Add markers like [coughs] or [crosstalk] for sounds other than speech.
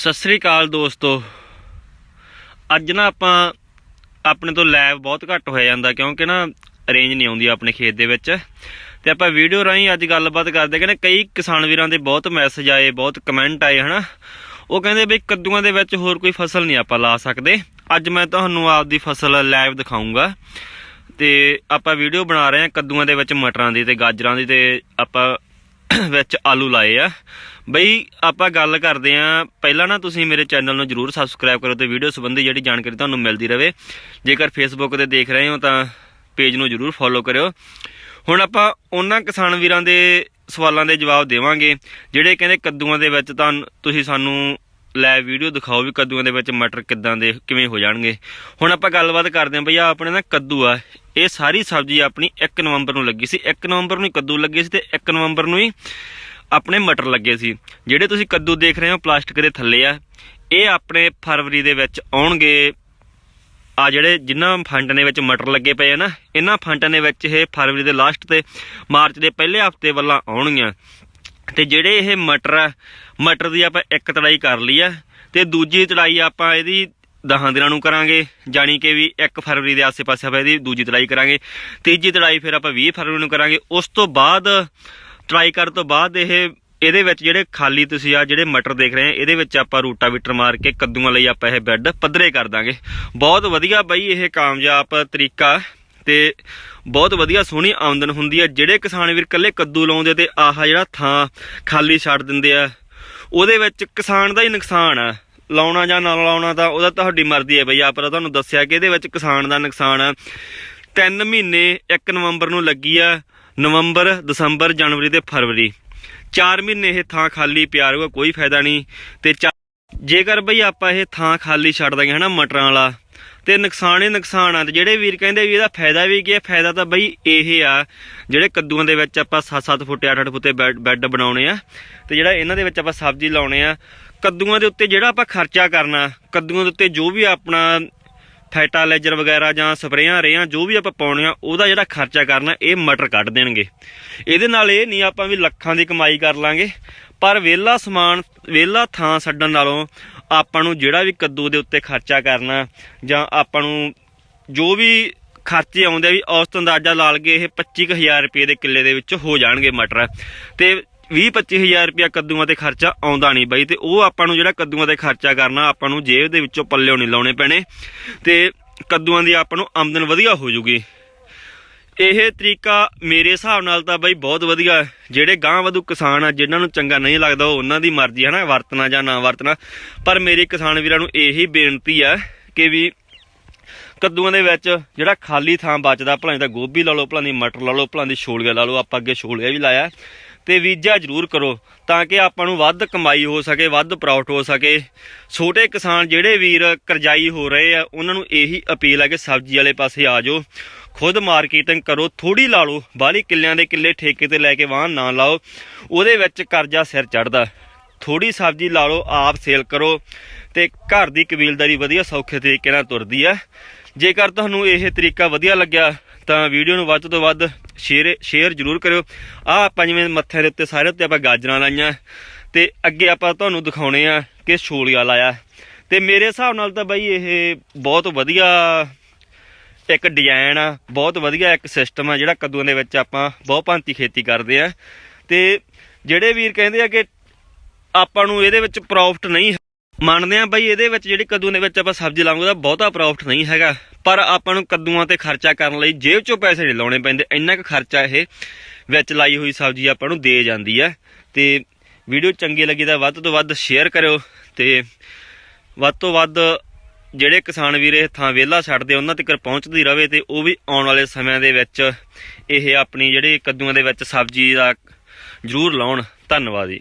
ਸਤਿ ਸ੍ਰੀ ਅਕਾਲ ਦੋਸਤੋ। ਅੱਜ ਨਾ ਆਪਾਂ ਆਪਣੇ ਤੋਂ ਲੈਬ ਬਹੁਤ ਘੱਟ ਹੋਇਆ ਜਾਂਦਾ ਕਿਉਂਕਿ ਨਾ ਰੇਂਜ ਨਹੀਂ ਆਉਂਦੀ ਆਪਣੇ ਖੇਤ ਦੇ ਵਿੱਚ। ਤੇ ਆਪਾਂ ਵੀਡੀਓ ਰਾਹੀਂ ਅੱਜ ਗੱਲਬਾਤ ਕਰਦੇ ਕਹਿੰਦੇ ਕਈ ਕਿਸਾਨ ਵੀਰਾਂ ਦੇ ਬਹੁਤ ਮੈਸੇਜ ਆਏ, ਬਹੁਤ ਕਮੈਂਟ ਆਏ, ਹਨਾ? ਉਹ ਕਹਿੰਦੇ ਵੀ ਕੱਦੂਆਂ ਦੇ ਵਿੱਚ ਹੋਰ ਕੋਈ ਫਸਲ ਨਹੀਂ ਆਪਾਂ ਲਾ ਸਕਦੇ। ਅੱਜ ਮੈਂ ਤੁਹਾਨੂੰ ਆਪਦੀ ਫਸਲ ਲਾਈਵ ਦਿਖਾਉਂਗਾ ਤੇ ਆਪਾਂ ਵੀਡੀਓ ਬਣਾ ਰਹੇ ਹਾਂ ਕੱਦੂਆਂ ਦੇ ਵਿੱਚ ਮਟਰਾਂ ਦੀ ਤੇ ਗਾਜਰਾਂ ਦੀ ਤੇ ਆਪਾਂ [coughs] ਵਿੱਚ ਆਲੂ ਲਾਏ ਆ। ਬਈ ਆਪਾਂ ਗੱਲ ਕਰਦੇ ਆ। ਪਹਿਲਾਂ ਨਾ ਤੁਸੀਂ ਮੇਰੇ ਚੈਨਲ ਨੂੰ ਜਰੂਰ ਸਬਸਕ੍ਰਾਈਬ ਕਰੋ ਤੇ ਵੀਡੀਓ ਸੰਬੰਧੀ ਜਿਹੜੀ ਜਾਣਕਾਰੀ ਤੁਹਾਨੂੰ ਮਿਲਦੀ ਰਹੇ ਜੇਕਰ ਫੇਸਬੁੱਕ ਤੇ ਦੇਖ ਰਹੇ ਹੋ ਤਾਂ ਪੇਜ ਨੂੰ ਜਰੂਰ ਫੋਲੋ ਕਰਿਓ। ਹੁਣ ਆਪਾਂ ਉਹਨਾਂ ਕਿਸਾਨ ਵੀਰਾਂ ਦੇ ਸਵਾਲਾਂ ਦੇ ਜਵਾਬ ਦੇਵਾਂਗੇ, ਜਿਹੜੇ ਕਹਿੰਦੇ ਕੱਦੂਆਂ ਦੇ ਵਿੱਚ ਤਾਂ ਤੁਸੀਂ ਸਾਨੂੰ ਲੈ ਵੀਡੀਓ ਦਿਖਾਓ ਵੀ ਕੱਦੂਆਂ ਦੇ ਵਿੱਚ ਮਟਰ ਕਿੱਦਾਂ ਦੇ ਕਿਵੇਂ ਹੋ ਜਾਣਗੇ। ਹੁਣ ਆਪਾਂ ਗੱਲਬਾਤ ਕਰਦੇ ਆਂ। ਬਈ ਆਹ ਆਪਣੇ ਨਾ ਕੱਦੂ ਆ ਇਹ ਸਾਰੀ ਸਬਜ਼ੀ ਆਪਣੀ 1 ਨਵੰਬਰ ਨੂੰ ਲੱਗੀ ਸੀ। 1 ਨਵੰਬਰ ਨੂੰ ਹੀ ਕੱਦੂ ਲੱਗੇ ਸੀ ਤੇ 1 ਨਵੰਬਰ ਨੂੰ ਹੀ ਆਪਣੇ ਮਟਰ ਲੱਗੇ ਸੀ। ਜਿਹੜੇ ਤੁਸੀਂ ਕੱਦੂ ਦੇਖ ਰਹੇ ਹੋ, ਪਲਾਸਟਿਕ ਦੇ ਥੱਲੇ ਆ। ਇਹ ਆਪਣੇ ਫਰਵਰੀ ਦੇ ਵਿੱਚ ਆਉਣਗੇ। ਆ ਜਿਹੜੇ ਜਿਨ੍ਹਾਂ ਫੰਡ ਦੇ ਵਿੱਚ ਮਟਰ ਲੱਗੇ ਪਏ ਆ ਨਾ, ਇਹਨਾਂ ਫੰਡਾਂ ਦੇ ਵਿੱਚ ਇਹ ਫਰਵਰੀ ਦੇ ਲਾਸਟ ਤੇ ਮਾਰਚ ਦੇ ਪਹਿਲੇ ਹਫ਼ਤੇ ਵੱਲਾਂ ਆਉਣਗੀਆਂ। ਤੇ ਜਿਹੜੇ ਇਹ ਮਟਰ ਆ, ਮਟਰ ਦੀ ਆਪਾਂ ਇੱਕ ਤੜਾਈ ਕਰ ਲਈ ਆ ਤੇ ਦੂਜੀ ਚੜਾਈ ਆਪਾਂ ਇਹਦੀ 10 ਦਿਨਾਂ ਨੂੰ ਕਰਾਂਗੇ, ਜਾਣੀ ਕਿ ਵੀ 1 ਫਰਵਰੀ ਦੇ ਆਸ-ਪਾਸੇ ਆਪਾਂ ਇਹਦੀ ਦੂਜੀ ਤੜਾਈ ਕਰਾਂਗੇ। ਤੀਜੀ ਤੜਾਈ ਫਿਰ ਆਪਾਂ 20 ਫਰਵਰੀ ਨੂੰ ਕਰਾਂਗੇ। ਉਸ ਤੋਂ ਬਾਅਦ ਟਰਾਈ ਕਰਨ ਤੋਂ ਬਾਅਦ ਇਹ, ਇਹਦੇ ਵਿੱਚ ਜਿਹੜੇ ਖਾਲੀ ਤੁਸੀਂ ਆ ਜਿਹੜੇ ਮਟਰ ਦੇਖ ਰਹੇ ਆ, ਇਹਦੇ ਵਿੱਚ ਆਪਾਂ ਰੂਟਾਵੀਟਰ ਮਾਰ ਕੇ ਕੱਦੂਆਂ ਲਈ ਆਪਾਂ ਇਹ ਬੈੱਡ ਪੱਧਰੇ ਕਰ ਦਾਂਗੇ। ਬਹੁਤ ਵਧੀਆ ਬਈ ਇਹ ਕਾਮਯਾਬ ਤਰੀਕਾ ਤੇ ਬਹੁਤ ਵਧੀਆ ਸੋਹਣੀ ਆਮਦਨ ਹੁੰਦੀ ਹੈ। ਜਿਹੜੇ ਕਿਸਾਨ ਵੀਰ ਕੱਲੇ ਕੱਦੂ ਲਾਉਂਦੇ ਤੇ ਆਹ ਜਿਹੜਾ ਥਾਂ ਖਾਲੀ ਛੱਡ ਦਿੰਦੇ ਆ, ਉਹਦੇ ਵਿੱਚ ਕਿਸਾਨ ਦਾ ਹੀ ਨੁਕਸਾਨ ਆ। ਲਾਉਣਾ ਜਾਂ ਨਾ ਲਾਉਣਾ ਤਾਂ ਉਹਦਾ ਤੁਹਾਡੀ ਮਰਜ਼ੀ ਹੈ ਬਈ। ਆਪਾਂ ਤੁਹਾਨੂੰ ਦੱਸਿਆ ਕਿ ਇਹਦੇ ਵਿੱਚ ਕਿਸਾਨ ਦਾ ਨੁਕਸਾਨ ਆ। 3 ਮਹੀਨੇ 1 ਨਵੰਬਰ ਨੂੰ ਲੱਗੀ ਆ, ਨਵੰਬਰ, ਦਸੰਬਰ, ਜਨਵਰੀ ਤੇ ਫਰਵਰੀ। 4 ਮਹੀਨੇ ਇਹ ਥਾਂ ਖਾਲੀ ਪਿਆ ਰਹੂਗਾ, ਕੋਈ ਫਾਇਦਾ ਨਹੀਂ। ਤੇ ਚਾ- ਜੇਕਰ ਬਈ ਆਪਾਂ ਇਹ ਥਾਂ ਖਾਲੀ ਛੱਡ ਦਾਂਗੇ ਹਨਾ, ਮਟਰਾਂ ਵਾਲਾ ਤੇ ਨੁਕਸਾਨ ਹੀ ਨੁਕਸਾਨ ਆ। ਤੇ ਜਿਹੜੇ ਵੀਰ ਕਹਿੰਦੇ ਵੀ ਇਹਦਾ ਫਾਇਦਾ ਵੀ ਕੀ ਹੈ ਫਾਇਦਾ ਤਾਂ ਬਈ ਇਹ ਆ, ਜਿਹੜੇ ਕੱਦੂਆਂ ਦੇ ਵਿੱਚ ਆਪਾਂ 7-7 ਫੁੱਟ 8-8 ਫੁੱਟ ਬੈੱਡ ਬੈੱਡ ਬਣਾਉਣੇ ਆ, ਤੇ ਜਿਹੜਾ ਇਹਨਾਂ ਦੇ ਵਿੱਚ ਆਪਾਂ ਸਬਜ਼ੀ ਲਾਉਣੇ ਆ, ਕੱਦੂਆਂ ਦੇ ਉੱਤੇ ਜਿਹੜਾ ਆਪਾਂ ਖਰਚਾ ਕਰਨਾ, ਕੱਦੂਆਂ ਦੇ ਉੱਤੇ ਜੋ ਵੀ ਆਪਣਾ ਫਰਟਾਲਾਈਜ਼ਰ ਵਗੈਰਾ ਜਾਂ ਸਪਰੇਆਂ ਰੇਆਂ ਜੋ ਵੀ ਆਪਾਂ ਪਾਉਣੇ ਆ, ਉਹਦਾ ਜਿਹੜਾ ਖਰਚਾ ਕਰਨਾ, ਇਹ ਮਟਰ ਕੱਢ ਦੇਣਗੇ। ਇਹਦੇ ਨਾਲ ਇਹ ਨਹੀਂ ਆਪਾਂ ਵੀ ਲੱਖਾਂ ਦੀ ਕਮਾਈ ਕਰ ਲਾਂਗੇ ਪਰ ਵਿਹਲਾ ਸਮਾਨ, ਵਿਹਲਾ ਥਾਂ ਛੱਡਣ ਨਾਲੋਂ ਆਪਾਂ ਨੂੰ ਜਿਹੜਾ ਵੀ ਕੱਦੂ ਦੇ ਉੱਤੇ ਖਰਚਾ ਕਰਨਾ ਜਾਂ ਆਪਾਂ ਨੂੰ ਜੋ ਵੀ ਖਰਚੇ ਆਉਂਦੇ ਆ ਵੀ ਔਸਤ ਅੰਦਾਜ਼ਾ ਲਾ ਲਗੇ ਇਹ 25000 ਰੁਪਏ ਦੇ ਕਿੱਲੇ ਦੇ ਵਿੱਚ ਹੋ ਜਾਣਗੇ ਮਟਰ। ਤੇ 20-25000 ਰੁਪਇਆ ਕੱਦੂਆਂ ਤੇ ਖਰਚਾ ਆਉਂਦਾ ਨਹੀਂ ਬਾਈ, ਤੇ ਉਹ ਆਪਾਂ ਨੂੰ ਜਿਹੜਾ ਕੱਦੂਆਂ ਤੇ ਖਰਚਾ ਕਰਨਾ, ਆਪਾਂ ਨੂੰ ਜੇਬ ਦੇ ਵਿੱਚੋਂ ਪੱਲਿਓ ਨਹੀਂ ਲਾਉਣੇ ਪੈਣੇ। ਤੇ ਕੱਦੂਆਂ ਦੀ ਆਪਾਂ ਨੂੰ ਆਮਦਨ ਵਧੀਆ ਹੋ ਜੂਗੀ। ਇਹ ਤਰੀਕਾ ਮੇਰੇ ਹਿਸਾਬ ਨਾਲ ਤਾਂ ਬਾਈ ਬਹੁਤ ਵਧੀਆ ਜਿਹੜੇ ਗਾਂ ਵਧੂ ਕਿਸਾਨ ਆ, ਜਿਨ੍ਹਾਂ ਨੂੰ ਚੰਗਾ ਨਹੀਂ ਲੱਗਦਾ, ਉਹ ਉਹਨਾਂ ਦੀ ਮਰਜ਼ੀ ਹੈ ਨਾ, ਵਰਤਣਾ ਜਾਂ ਨਾ ਵਰਤਣਾ। ਪਰ ਮੇਰੇ ਕਿਸਾਨ ਵੀਰਾਂ ਨੂੰ ਇਹੀ ਬੇਨਤੀ ਹੈ ਕਿ ਵੀ ਕੱਦੂਆਂ ਦੇ ਵਿੱਚ ਜਿਹੜਾ ਖਾਲੀ ਥਾਂ ਬਚਦਾ, ਭਲਾਂ ਦਾ ਗੋਭੀ ਲਾ ਲਓ, ਭਲਾਂ ਦੀ ਮਟਰ ਲਾ ਲਓ, ਭਲਾਂ ਦੀ ਛੋਲੀਆਂ ਲਾ ਲਓ, ਆਪਾਂ ਅੱਗੇ ਛੋਲੀਆਂ ਵੀ ਲਾਇਆ। ਤੇ ਵੀਜ਼ਾ ਜ਼ਰੂਰ ਕਰੋ, ਤਾਂ ਕਿ ਆਪਾਂ ਨੂੰ ਵੱਧ ਕਮਾਈ ਹੋ ਸਕੇ, ਵੱਧ ਪ੍ਰੋਫਿਟ ਹੋ ਸਕੇ। ਛੋਟੇ ਕਿਸਾਨ ਜਿਹੜੇ ਵੀਰ ਕਰਜ਼ਾਈ ਹੋ ਰਹੇ ਆ, ਉਹਨਾਂ ਨੂੰ ਇਹੀ ਅਪੀਲ ਹੈ ਕਿ ਸਬਜ਼ੀ ਵਾਲੇ ਪਾਸੇ ਆ ਜਾਓ। ਖੁਦ ਮਾਰਕੀਟਿੰਗ ਕਰੋ ਥੋੜੀ ਲਾ ਲਓ, ਬਾਹਲੀ ਕਿੱਲਿਆਂ ਦੇ ਕਿੱਲੇ ਠੇਕੇ ਤੇ ਲੈ ਕੇ ਵਾਹਨ ਨਾ ਲਾਓ, ਉਹਦੇ ਵਿੱਚ ਕਰਜ਼ਾ ਸਿਰ ਚੜਦਾ ਥੋੜੀ ਸਬਜ਼ੀ ਲਾ ਲਓ, ਆਪ ਸੇਲ ਕਰੋ, ਤੇ ਘਰ ਦੀ ਕਬੀਲਦਾਰੀ ਵਧੀਆ ਸੌਖੇ ਤਰੀਕੇ ਨਾਲ ਤੁਰਦੀ ਹੈ। ਜੇਕਰ ਤੁਹਾਨੂੰ ਇਹ ਤਰੀਕਾ ਵਧੀਆ ਲੱਗਿਆ, ਤਾਂ ਵੀਡੀਓ ਨੂੰ ਵੱਧ ਤੋਂ ਵੱਧ ਸ਼ੇਅਰ ਸ਼ੇਅਰ ਜ਼ਰੂਰ ਕਰਿਓ। ਆ ਆਪਾਂ ਜਿਵੇਂ ਮੱਥੇ ਦੇ ਉੱਤੇ ਸਾਰੇ ਉੱਤੇ ਆਪਾਂ ਗਾਜਰਾਂ ਲਾਈਆਂ, ਤੇ ਅੱਗੇ ਆਪਾਂ ਤੁਹਾਨੂੰ ਦਿਖਾਉਣੇ ਆ ਕਿ ਛੋਲੀਆ ਲਾਇਆ। ਤੇ ਮੇਰੇ ਹਿਸਾਬ ਨਾਲ ਤਾਂ ਬਾਈ ਇਹ ਬਹੁਤ ਵਧੀਆ ਇੱਕ ਡਿਜ਼ਾਈਨ ਆ, ਬਹੁਤ ਵਧੀਆ ਇੱਕ ਸਿਸਟਮ ਆ ਜਿਹੜਾ ਕੱਦੂਆਂ ਦੇ ਵਿੱਚ ਆਪਾਂ ਬਹੁਤ ਭਾਂਤੀ ਖੇਤੀ ਕਰਦੇ ਆ। ਤੇ ਜਿਹੜੇ ਵੀਰ ਕਹਿੰਦੇ ਆ ਕਿ ਆਪਾਂ ਨੂੰ ਇਹਦੇ ਵਿੱਚ ਪ੍ਰੋਫਿਟ ਨਹੀਂ ਹੈ। ਮੰਨਦੇ ਆ ਬਈ ਇਹਦੇ ਵਿੱਚ ਜਿਹੜੀ ਕੱਦੂ ਦੇ ਵਿੱਚ ਆਪਾਂ ਸਬਜ਼ੀ ਲਾਵਾਂਗੇ, ਉਹਦਾ ਬਹੁਤਾ ਪ੍ਰੋਫਿਟ ਨਹੀਂ ਹੈਗਾ। ਪਰ ਆਪਾਂ ਨੂੰ ਕੱਦੂਆਂ ਤੇ ਖਰਚਾ ਕਰਨ ਲਈ ਜੇਬ ਚੋਂ ਪੈਸੇ ਨਹੀਂ ਲਾਉਣੇ ਪੈਂਦੇ। ਇੰਨਾ ਕੁ ਖਰਚਾ ਇਹ ਵਿੱਚ ਲਾਈ ਹੋਈ ਸਬਜ਼ੀ ਆਪਾਂ ਨੂੰ ਦੇ ਜਾਂਦੀ ਆ। ਤੇ ਵੀਡੀਓ ਚੰਗੀ ਲੱਗੀ ਤਾਂ ਵੱਧ ਤੋਂ ਵੱਧ ਸ਼ੇਅਰ ਕਰਿਓ ਤੇ ਵੱਧ ਤੋਂ ਵੱਧ ਜਿਹੜੇ ਕਿਸਾਨ ਵੀਰ ਇਹ ਥਾਂ ਵਿਹਲਾ ਛੱਡਦੇ ਉਹਨਾਂ ਤੱਕ ਪਹੁੰਚਦੀ ਰਹੇ ਤੇ ਉਹ ਵੀ ਆਉਣ ਵਾਲੇ ਸਮਿਆਂ ਦੇ ਵਿੱਚ ਇਹ ਆਪਣੀ ਜਿਹੜੇ ਕੱਦੂਆਂ ਦੇ ਵਿੱਚ ਸਬਜ਼ੀ ਦਾ ਜ਼ਰੂਰ ਲਾਉਣ। ਧੰਨਵਾਦ ਜੀ।